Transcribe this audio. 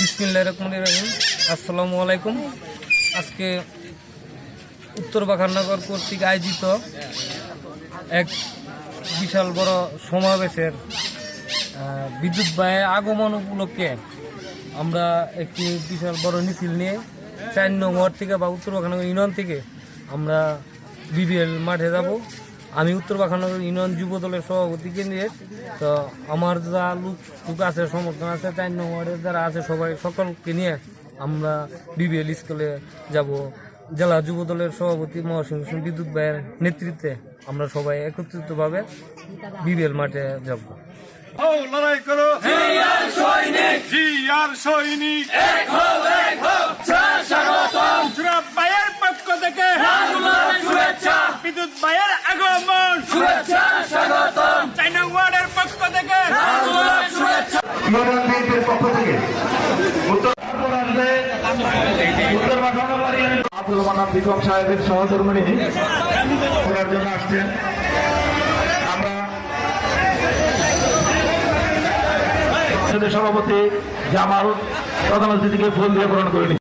বিসমিল্লাহ রহমান রহিম। আসসালামু আলাইকুম। আজকে উত্তর বাখাননগর কর্তৃক আয়োজিত এক বিশাল বড় সমাবেশের বিদ্যুৎ ব্যয় আগমন উপলক্ষে আমরা একটি বিশাল বড় মিছিল নিয়ে চার নং ওয়ার্ড থেকে বা উত্তর বাখানগর ইউনিয়ন থেকে আমরা বিবিএল মাঠে যাব। আমি উত্তর বাখানগর ইউনিয়ন যুব দলের সভাপতি কেন্দ্রে তো আমার যা লোক আছে সমর্থন আছে চার নম্বরের যারা আছে সবাই সকলকে নিয়ে আমরা বিবিএল স্কুলে যাব। জেলা যুব দলের সভাপতি মহাসিংহ সিং বিদ্যুৎ ভাইয়ের নেতৃত্বে আমরা সবাই একত্রিতভাবে বিবিএল মাঠে যাব। লড়াই করো। জি সৈনিক সুরভ ভাইয়ের পক্ষ থেকে বিদ্যুৎ ভাইয়ের আগমন চাইনা ওয়ার্ডের পক্ষ থেকে ইউনিয়ন বিএনপির পক্ষ থেকে আব্দুল সাহেবের সহধর্মিনী করার জন্য আসছেন আমরা সভাপতি জামাল প্রধান অতিথিকে ফুল দিয়ে গ্রহণ করে নিচ্ছি।